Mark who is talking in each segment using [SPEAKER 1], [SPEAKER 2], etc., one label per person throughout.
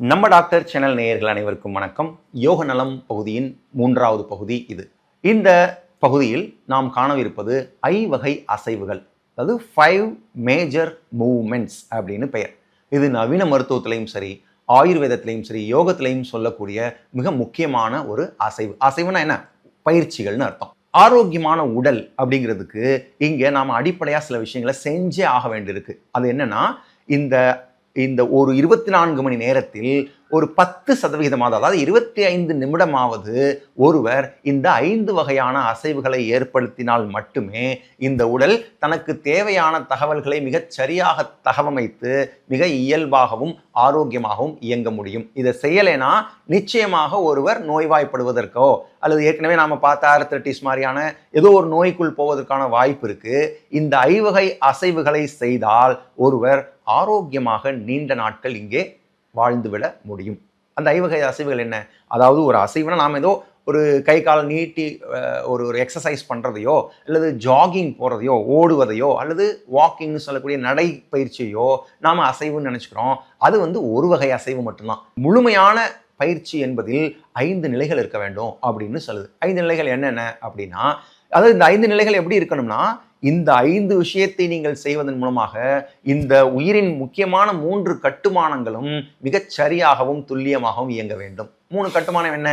[SPEAKER 1] நம்ம doctor channel நேயர்கள் அனைவருக்கும் வணக்கம். யோக நலம் பகுதியின் மூன்றாவது பகுதி இது. இந்த பகுதியில் நாம் காணவிருப்பது ஐ வகை அசைவுகள் அதாவது ஃபைவ் மேஜர் மூவ்மெண்ட்ஸ் அப்படின்னு பெயர். இது நவீன மருத்துவத்திலையும் சரி ஆயுர்வேதத்திலையும் சரி யோகத்திலையும் சொல்லக்கூடிய மிக முக்கியமான ஒரு அசைவு. அசைவுனா என்ன? பயிற்சிகள்னு அர்த்தம். ஆரோக்கியமான உடல் அப்படிங்கிறதுக்கு இங்கே நாம் அடிப்படையாக சில விஷயங்களை செஞ்சே ஆக வேண்டியிருக்கு. அது என்னென்னா இந்த இந்த ஒரு இருபத்தி நான்கு மணி நேரத்தில் ஒரு பத்து சதவிகிதமாவது அதாவது இருபத்தி ஐந்து நிமிடமாவது ஒருவர் இந்த ஐந்து வகையான அசைவுகளை ஏற்படுத்தினால் மட்டுமே இந்த உடல் தனக்கு தேவையான தகவல்களை மிகச் சரியாக தகவமைத்து மிக இயல்பாகவும் ஆரோக்கியமாகவும் இயங்க முடியும். இதை செய்யலைனா நிச்சயமாக ஒருவர் நோய்வாய்ப்படுவதற்கோ அல்லது ஏற்கனவே நாம் பார்த்த ஆர்த்தட்டிஸ் மாதிரியான ஏதோ ஒரு நோய்க்குள் போவதற்கான வாய்ப்பு இருக்குது இந்த ஐவகை அசைவுகளை செய்தால் ஒருவர் ஆரோக்கியமாக நீண்ட நாட்கள் இங்கே வாழ்ந்துவிட முடியும். அந்த ஐவகை அசைவுகள் என்ன? அதாவது ஒரு அசைவுனா நாம் ஏதோ ஒரு கை காலை நீட்டி ஒரு ஒரு எக்ஸசைஸ் பண்ணுறதையோ அல்லது ஜாகிங் போகிறதையோ ஓடுவதையோ அல்லது வாக்கிங்னு சொல்லக்கூடிய நடை பயிற்சியோ நாம் அசைவுன்னு நினச்சிக்கிறோம். அது வந்து ஒரு வகை அசைவு மட்டும்தான். முழுமையான பயிற்சி என்பதில் ஐந்து நிலைகள் இருக்க வேண்டும் அப்படின்னு சொல்லுது. ஐந்து நிலைகள் என்னென்ன அப்படின்னா அதாவது இந்த ஐந்து நிலைகள் எப்படி இருக்கணும்னா இந்த ஐந்து விஷயத்தை நீங்கள் செய்வதன் மூலமாக இந்த உயிரின் முக்கியமான மூன்று கட்டுமானங்களும் மிகச் சரியாகவும் துல்லியமாகவும் இயங்க வேண்டும். மூணு கட்டுமானம் என்ன?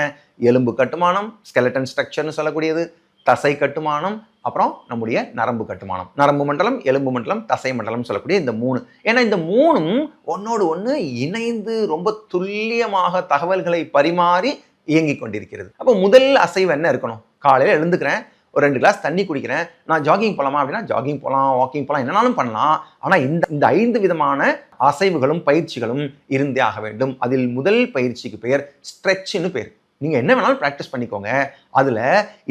[SPEAKER 1] எலும்பு கட்டுமானம் ஸ்கெலட்டன் ஸ்ட்ரக்சர்னு சொல்லக்கூடியது தசை கட்டுமானம் அப்புறம் நம்முடைய நரம்பு கட்டுமானம். நரம்பு மண்டலம் எலும்பு மண்டலம் தசை மண்டலம் சொல்லக்கூடிய இந்த மூணு. ஏன்னா இந்த மூணும் ஒன்னோடு ஒன்று இணைந்து ரொம்ப துல்லியமாக தகவல்களை பரிமாறி இயங்கிக் கொண்டிருக்கிறது. அப்போ முதல் அசைவு என்ன இருக்கணும்? காலையில் எழுந்துக்கிறேன் ஒரு ரெண்டு கிளாஸ் தண்ணி குடிக்கிறேன். நான் ஜாகிங் போகலாமா அப்படின்னா ஜாகிங் போகலாம் வாக்கிங் போகலாம் என்னனாலும் பண்ணலாம். ஆனால் இந்த இந்த ஐந்து விதமான அசைவுகளும் பயிற்சிகளும் இருந்தே ஆக வேண்டும். அதில் முதல் பயிற்சிக்கு பெயர் ஸ்ட்ரெச்சுன்னு பேர். நீங்கள் என்ன வேணாலும் ப்ராக்டிஸ் பண்ணிக்கோங்க. அதில்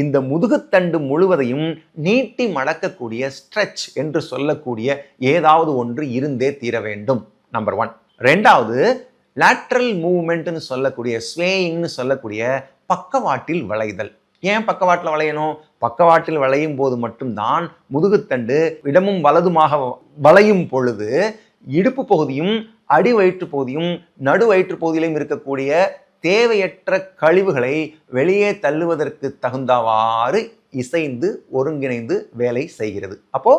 [SPEAKER 1] இந்த முதுகுத்தண்டு முழுவதையும் நீட்டி மடக்கக்கூடிய ஸ்ட்ரெச் என்று சொல்லக்கூடிய ஏதாவது ஒன்று இருந்தே தீர வேண்டும். நம்பர் ஒன் ரெண்டாவது லேட்ரல் மூவ்மெண்ட்னு சொல்லக்கூடிய ஸ்வேயிங்னு சொல்லக்கூடிய பக்கவாட்டில் வளைதல். ஏன் பக்கவாட்டில் வளையணும்? பக்கவாட்டில் வளையும் போது மட்டும்தான் முதுகுத்தண்டு இடமும் வலதுமாக வளையும் பொழுது இடுப்பு பகுதியும் அடி வயிற்று பகுதியும் நடு வயிற்று பகுதியிலும் இருக்கக்கூடிய தேவையற்ற கழிவுகளை வெளியே தள்ளுவதற்கு தகுந்தவாறு இசைந்து ஒருங்கிணைந்து வேலை செய்கிறது. அப்போ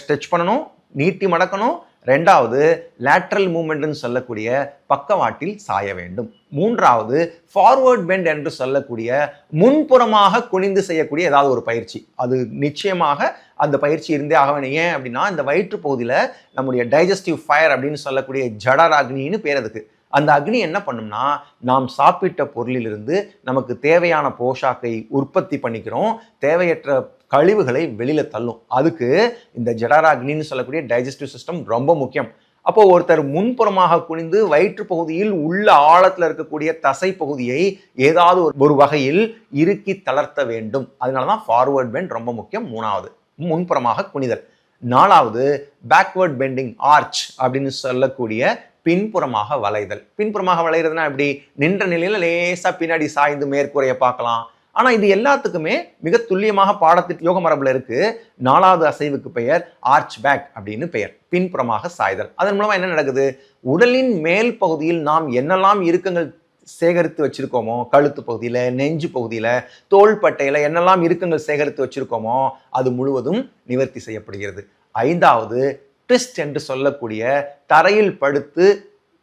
[SPEAKER 1] ஸ்ட்ரெச் பண்ணணும் நீட்டி மடக்கணும் ரெண்டாவது லேட்ரல் மூமெண்ட்னு சொல்லக்கூடிய பக்கவாட்டில் சாய வேண்டும். மூன்றாவது ஃபார்வர்ட் பெண்ட் என்று சொல்லக்கூடிய முன்புறமாக குனிந்து செய்யக்கூடிய ஏதாவது ஒரு பயிற்சி. அது நிச்சயமாக அந்த பயிற்சி இருந்தே ஆக வேணும். ஏன் அப்படின்னா இந்த வயிற்று பகுதியில் நம்முடைய டைஜஸ்டிவ் ஃபயர் அப்படின்னு சொல்லக்கூடிய ஜடராக்னின்னு பேர் அதுக்கு. அந்த அக்னி என்ன பண்ணும்னா நாம் சாப்பிட்ட பொருளிலிருந்து நமக்கு தேவையான போஷாக்கை உற்பத்தி பண்ணிக்கிறோம். தேவையற்ற கழிவுகளை வெளியில் தள்ளும். அதுக்கு இந்த ஜடாராக்னின்னு சொல்லக்கூடிய டைஜஸ்டிவ் சிஸ்டம் ரொம்ப முக்கியம். அப்போ ஒருத்தர் முன்புறமாக குனிந்து வயிற்று பகுதியில் உள்ள ஆழத்தில் இருக்கக்கூடிய தசை பகுதியை ஏதாவது ஒரு- ஒரு வகையில் இறுக்கி தளர்த்த வேண்டும். அதனால தான் ஃபார்வர்ட் பெண்ட் ரொம்ப முக்கியம். மூணாவது முன்புறமாக குனிதல். நாலாவது பேக்வர்ட் பெண்டிங் ஆர்ச் அப்படின்னு சொல்லக்கூடிய பின்புறமாக வளைதல். பின்புறமாக வளைகிறதுனா எப்படி? நின்ற நிலையில் லேசாக பின்னாடி சாய்ந்து மேற்கூரையை பார்க்கலாம். ஆனா இது எல்லாத்துக்குமே மிக துல்லியமாக பாடத்திட்டு யோக மரபுல இருக்கு. நாலாவது அசைவுக்கு பெயர் ஆர்ச் பேக் அப்படின்னு பெயர். பின்புறமாக சாய்தல். அதன் மூலமா என்ன நடக்குது? உடலின் மேல் பகுதியில் நாம் என்னெல்லாம் இறுக்கங்கள் சேகரித்து வச்சிருக்கோமோ கழுத்து பகுதியில நெஞ்சு பகுதியில தோள்பட்டையில் என்னெல்லாம் இருக்கங்கள் சேகரித்து வச்சிருக்கோமோ அது முழுவதும் நிவர்த்தி செய்யப்படுகிறது. ஐந்தாவது ட்விஸ்ட் என்று சொல்லக்கூடிய தரையில் படுத்து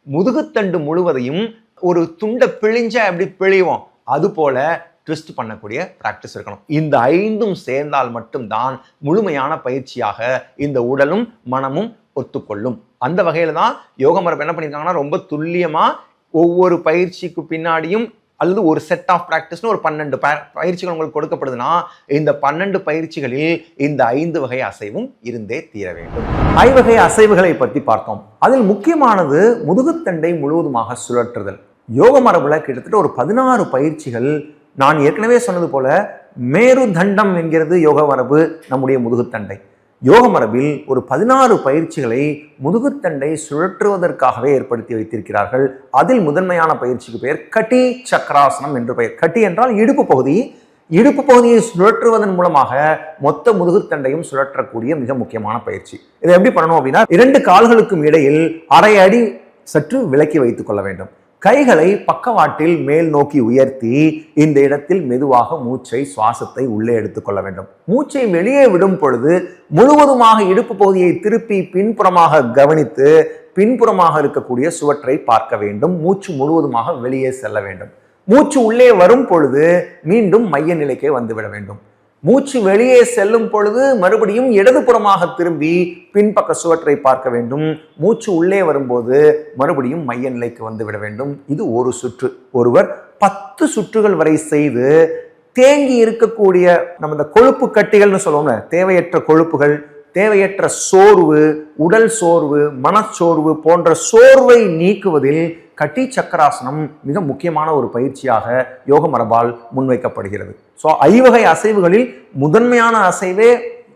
[SPEAKER 1] முதுகுத்தண்டு முழுவதையும் ஒரு துண்டை பிழிஞ்ச அப்படி பிழிவோம்? அதுபோல ட்விஸ்ட் பண்ணக்கூடிய ப்ராக்டிஸ் இருக்கணும். இந்த ஐந்தும் சேர்ந்தால் மட்டும்தான் முழுமையான பயிற்சியாக இந்த உடலும் மனமும் ஒத்துக்கொள்ளும். அந்த வகையில் தான் யோக மரபு என்ன பண்ணியிருக்காங்கன்னா ரொம்ப துல்லியமாக ஒவ்வொரு பயிற்சிக்கு பின்னாடியும் அல்லது ஒரு செட் ஆஃப் ப்ராக்டிஸ்னு ஒரு பன்னெண்டு ப- பயிற்சிகள் உங்களுக்கு கொடுக்கப்படுதுன்னா இந்த பன்னெண்டு பயிற்சிகளில் இந்த ஐந்து வகை அசைவும் இருந்தே தீர வேண்டும். ஐவகை அசைவுகளை பற்றி பார்த்தோம். அதில் முக்கியமானது முதுகுத்தண்டை முழுவதுமாக சுழற்றுதல். யோக மரபுல கிட்டத்தட்ட ஒரு பதினாறு பயிற்சிகள் நான் ஏற்கனவே சொன்னது போல மேரு தண்டம் என்கிறது யோக மரபு நம்முடைய முதுகுத்தண்டை. யோக மரபில் ஒரு பதினாறு பயிற்சிகளை முதுகுத்தண்டை சுழற்றுவதற்காகவே ஏற்படுத்தி வைத்திருக்கிறார்கள். அதில் முதன்மையான பயிற்சிக்கு பெயர் கட்டி சக்கராசனம் என்று பெயர். கட்டி என்றால் இடுப்பு பகுதி. இடுப்பு பகுதியை சுழற்றுவதன் மூலமாக மொத்த முதுகுத்தண்டையும் சுழற்றக்கூடிய மிக முக்கியமான பயிற்சி. இதை எப்படி பண்ணணும் அப்படின்னா இரண்டு கால்களுக்கும் இடையில் அரை அடி சற்று விலக்கி வைத்துக் கொள்ள வேண்டும். கைகளை பக்கவாட்டில் மேல் நோக்கி உயர்த்தி இந்த இடத்தில் மெதுவாக மூச்சை சுவாசத்தை உள்ளே எடுத்துக்கொள்ள வேண்டும். மூச்சை வெளியே விடும் பொழுது முழுவதுமாக இடுப்பு பகுதியை திருப்பி பின்புறமாக கவனித்து பின்புறமாக இருக்கக்கூடிய சுவற்றை பார்க்க வேண்டும். மூச்சு முழுவதுமாக வெளியே செல்ல வேண்டும். மூச்சு உள்ளே வரும் பொழுது மீண்டும் மைய நிலைக்கே வந்துவிட வேண்டும். மூச்சு வெளியே செல்லும் பொழுது மறுபடியும் இடதுபுறமாக திரும்பி பின்பக்க சுவற்றை பார்க்க வேண்டும். மூச்சு உள்ளே வரும்போது மறுபடியும் மைய நிலைக்கு வந்து விட வேண்டும். இது ஒரு சுற்று. ஒருவர் பத்து சுற்றுகள் வரை செய்து தேங்கி இருக்கக்கூடிய நம்ம இந்த கொழுப்பு கட்டிகள்னு சொல்லுவோம்ல தேவையற்ற கொழுப்புகள் தேவையற்ற சோர்வு உடல் சோர்வு மனச்சோர்வு போன்ற சோர்வை நீக்குவதில் கட்டி சக்கராசனம் மிக முக்கியமான ஒரு பயிற்சியாக யோக மரபால் முன்வைக்கப்படுகிறது. ஸோ ஐவகை அசைவுகளில் முதன்மையான அசைவே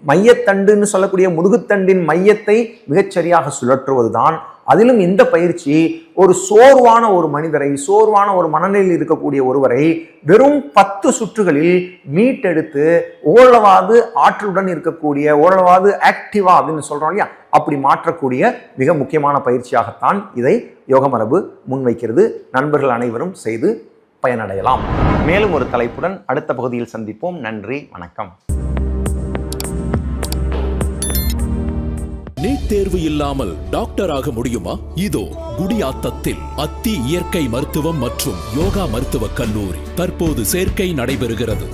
[SPEAKER 1] மையத்தண்டுன்னு சொல்லக்கூடிய முதுகுத்தண்டின் மையத்தை மிகச்சரியாக சுழற்றுவதுதான். அதிலும் இந்த பயிற்சி ஒரு சோர்வான ஒரு மனிதரை சோர்வான ஒரு மனநிலையில் இருக்கக்கூடிய ஒருவரை வெறும் பத்து சுற்றுகளில் மீட்டெடுத்து ஓரளவாது ஆற்றலுடன் இருக்கக்கூடிய ஓரளவாது ஆக்டிவா அப்படின்னு சொல்றோம் இல்லையா? அப்படி மாற்றக்கூடிய மிக முக்கியமான பயிற்சியாகத்தான் இதை யோகமரபு முன்வைக்கிறது. நண்பர்கள் அனைவரும் செய்து பயனடையலாம். மேலும் ஒரு தலைப்புடன் அடுத்த பகுதியில் சந்திப்போம். நன்றி வணக்கம்.
[SPEAKER 2] நீட் தேர்வு இல்லாமல் டாக்டர் ஆக முடியுமா? இதோ குடியாத்தத்தில் அத்தி இயற்கை மருத்துவம் மற்றும் யோகா மருத்துவக் கல்லூரி தற்போது சேர்க்கை நடைபெறுகிறது.